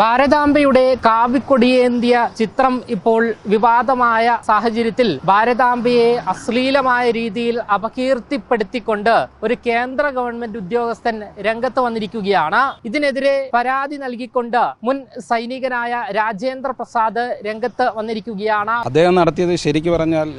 ഭാരതാംബയുടെ കാവിക്കൊടിയേന്തിയ ചിത്രം ഇപ്പോൾ വിവാദമായ സാഹചര്യത്തിൽ ഭാരതാംബയെ അശ്ലീലമായ രീതിയിൽ അപകീർത്തിപ്പെടുത്തിക്കൊണ്ട് ഒരു കേന്ദ്ര ഗവൺമെന്റ് ഉദ്യോഗസ്ഥൻ രംഗത്ത് വന്നിരിക്കുകയാണ്. ഇതിനെതിരെ പരാതി നൽകിക്കൊണ്ട് മുൻ സൈനികനായ രാജേന്ദ്ര പ്രസാദ് രംഗത്ത് വന്നിരിക്കുകയാണ്. അദ്ദേഹം നടത്തിയത് ശരിക്കു പറഞ്ഞാൽ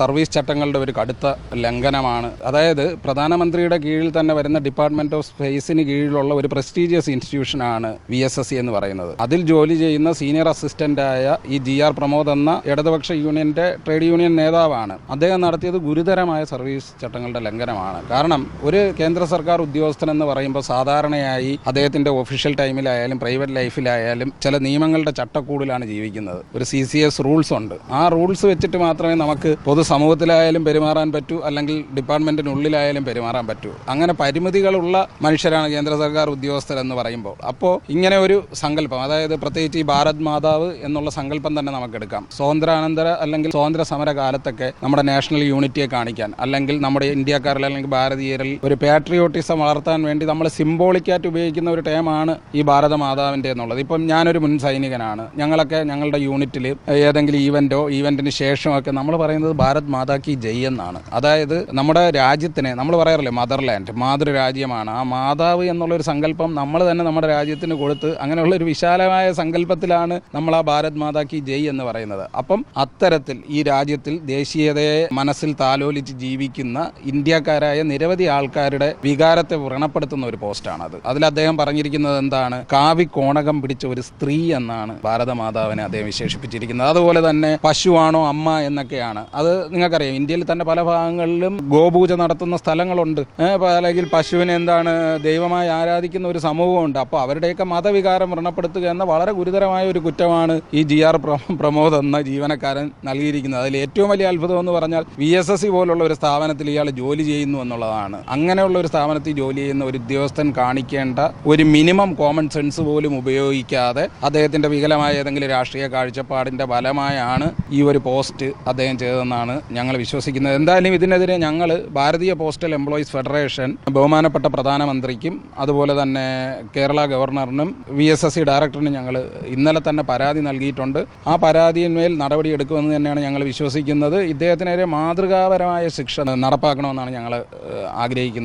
സർവീസ് ചട്ടങ്ങളുടെ ഒരു കടുത്ത ലംഘനമാണ്. അതായത് പ്രധാനമന്ത്രിയുടെ കീഴിൽ തന്നെ വരുന്ന ഡിപ്പാർട്ട്മെന്റ് ഓഫ് സ്പേസിന് കീഴിലുള്ള ഒരു പ്രസ്റ്റീജിയസ് ഇൻസ്റ്റിറ്റ്യൂഷനാണ് വി എസ് എസ് സി എന്ന് പറയുന്നത്. അതിൽ ജോലി ചെയ്യുന്ന സീനിയർ അസിസ്റ്റന്റായ ഈ ജി ആർ പ്രമോദ് എന്ന ഇടതുപക്ഷ യൂണിയന്റെ ട്രേഡ് യൂണിയൻ നേതാവാണ്. അദ്ദേഹം നടത്തിയത് ഗുരുതരമായ സർവീസ് ചട്ടങ്ങളുടെ ലംഘനമാണ്. കാരണം ഒരു കേന്ദ്ര സർക്കാർ ഉദ്യോഗസ്ഥൻ എന്ന് പറയുമ്പോൾ സാധാരണയായി അദ്ദേഹത്തിന്റെ ഒഫീഷ്യൽ ടൈമിലായാലും പ്രൈവറ്റ് ലൈഫിലായാലും ചില നിയമങ്ങളുടെ ചട്ടക്കൂടിലാണ് ജീവിക്കുന്നത്. ഒരു സി സി എസ് റൂൾസ് ഉണ്ട്. ആ റൂൾസ് വെച്ചിട്ട് മാത്രമേ നമുക്ക് പൊതുസമൂഹത്തിലായാലും പെരുമാറാൻ പറ്റൂ അല്ലെങ്കിൽ ഡിപ്പാർട്ട്മെന്റിനുള്ളിലായാലും പെരുമാറാൻ പറ്റൂ. അങ്ങനെ പരിമിതികളുള്ള മനുഷ്യരാണ് കേന്ദ്ര സർക്കാർ ഉദ്യോഗസ്ഥർ എന്ന് പറയുമ്പോൾ. അപ്പോൾ ഇങ്ങനെ ഒരു സങ്കല്പം അതായത് പ്രത്യേകിച്ച് ഈ ഭാരത് മാതാവ് എന്നുള്ള സങ്കല്പം തന്നെ നമുക്ക് എടുക്കാം സ്വാതന്ത്ര്യാനന്തര അല്ലെങ്കിൽ സ്വാതന്ത്ര്യ സമര കാലത്തൊക്കെ നമ്മുടെ നാഷണൽ യൂണിറ്റിയെ കാണിക്കാൻ അല്ലെങ്കിൽ നമ്മുടെ ഇന്ത്യക്കാരിൽ അല്ലെങ്കിൽ ഭാരതീയരിൽ ഒരു പാട്രിയോട്ടിസം വളർത്താൻ വേണ്ടി നമ്മൾ സിംബോളിക്കായിട്ട് ഉപയോഗിക്കുന്ന ഒരു ടേമാണ് ഈ ഭാരത മാതാവിന്റെ എന്നുള്ളത്. ഇപ്പം ഞാനൊരു മുൻ സൈനികനാണ്. ഞങ്ങളൊക്കെ ഞങ്ങളുടെ യൂണിറ്റിൽ ഏതെങ്കിലും ഈവന്റോ ഈവന്റിന് ശേഷമൊക്കെ നമ്മൾ പറയുന്നത് ഭാരത് മാതാ കി ജയ് എന്നാണ്. അതായത് നമ്മുടെ രാജ്യത്തിനെ നമ്മൾ പറയാറില്ലേ മദർലാൻഡ് മാതൃരാജ്യമാണ്. ആ മാതാവ് എന്നുള്ളൊരു സങ്കല്പം നമ്മൾ തന്നെ നമ്മുടെ രാജ്യത്തിന് കൊടുത്ത് അങ്ങനെയുള്ള ഒരു വിശാലമായ സങ്കല്പത്തിലാണ് നമ്മൾ ആ ഭാരത് മാതാ കി ജയ് എന്ന് പറയുന്നത്. അപ്പം അത്തരത്തിൽ ഈ രാജ്യത്തിൽ ദേശീയതയെ മനസ്സിൽ താലോലിച്ച് ജീവിക്കുന്ന ഇന്ത്യക്കാരായ നിരവധി ആൾക്കാരുടെ വികാരത്തെ വ്രണപ്പെടുത്തുന്ന ഒരു പോസ്റ്റാണത്. അതിൽ അദ്ദേഹം പറഞ്ഞിരിക്കുന്നത് എന്താണ്? കാവി കോണകം പിടിച്ച ഒരു സ്ത്രീ എന്നാണ് ഭാരതമാതാവിനെ അദ്ദേഹം വിശേഷിപ്പിച്ചിരിക്കുന്നത്. അതുപോലെ തന്നെ പശുവാണോ അമ്മ എന്നൊക്കെയാണ്. അത് നിങ്ങൾക്കറിയാം ഇന്ത്യയിൽ തന്നെ പല ഭാഗങ്ങളിലും ഗോപൂജ നടത്തുന്ന സ്ഥലങ്ങളുണ്ട്. അല്ലെങ്കിൽ പശുവിനെ എന്താണ് ദൈവമായി ആരാധിക്കുന്ന ഒരു സമൂഹമുണ്ട്. അപ്പോൾ അവരുടെയൊക്കെ മതവികാരം വ്രണപ്പെടുത്തുക എന്ന വളരെ ഗുരുതരമായ ഒരു കുറ്റമാണ് ഈ ജി ആർ പ്രമോദ് എന്ന ജീവനക്കാരൻ നൽകിയിരിക്കുന്നത്. അതിൽ ഏറ്റവും വലിയ അത്ഭുതം എന്ന് പറഞ്ഞാൽ വി എസ് എസ് സി പോലുള്ള ഒരു സ്ഥാപനത്തിൽ ഇയാൾ ജോലി ചെയ്യുന്നു എന്നുള്ളതാണ്. അങ്ങനെയുള്ള ഒരു സ്ഥാപനത്തിൽ ജോലി ചെയ്യുന്ന ഒരു ഉദ്യോഗസ്ഥൻ കാണിക്കേണ്ട ഒരു മിനിമം കോമൺ സെൻസ് പോലും ഉപയോഗിക്കാതെ അദ്ദേഹത്തിന്റെ വികലമായ ഏതെങ്കിലും രാഷ്ട്രീയ കാഴ്ചപ്പാടിന്റെ ഫലമായാണ് ഈ ഒരു പോസ്റ്റ് അദ്ദേഹം ചെയ്തതെന്നാണ് ഞങ്ങൾ വിശ്വസിക്കുന്നത്. എന്തായാലും ഇതിനെതിരെ ഞങ്ങൾ ഭാരതീയ പോസ്റ്റൽ എംപ്ലോയീസ് ഫെഡറേഷൻ ബഹുമാനപ്പെട്ട പ്രധാനമന്ത്രിക്കും അതുപോലെ തന്നെ കേരള ഗവർണറിനും വി എസ് എസ് സി ഡയറക്ടറിനും ഞങ്ങൾ ഇന്നലെ തന്നെ പരാതി നൽകിയിട്ടുണ്ട്. ആ പരാതിയിന്മേൽ നടപടിയെടുക്കുമെന്ന് തന്നെയാണ് ഞങ്ങൾ വിശ്വസിക്കുന്നത്. ഇദ്ദേഹത്തിനെതിരെ മാതൃകാപരമായ ശിക്ഷ നടപ്പാക്കണമെന്നാണ് ഞങ്ങൾ ആഗ്രഹിക്കുന്നത്.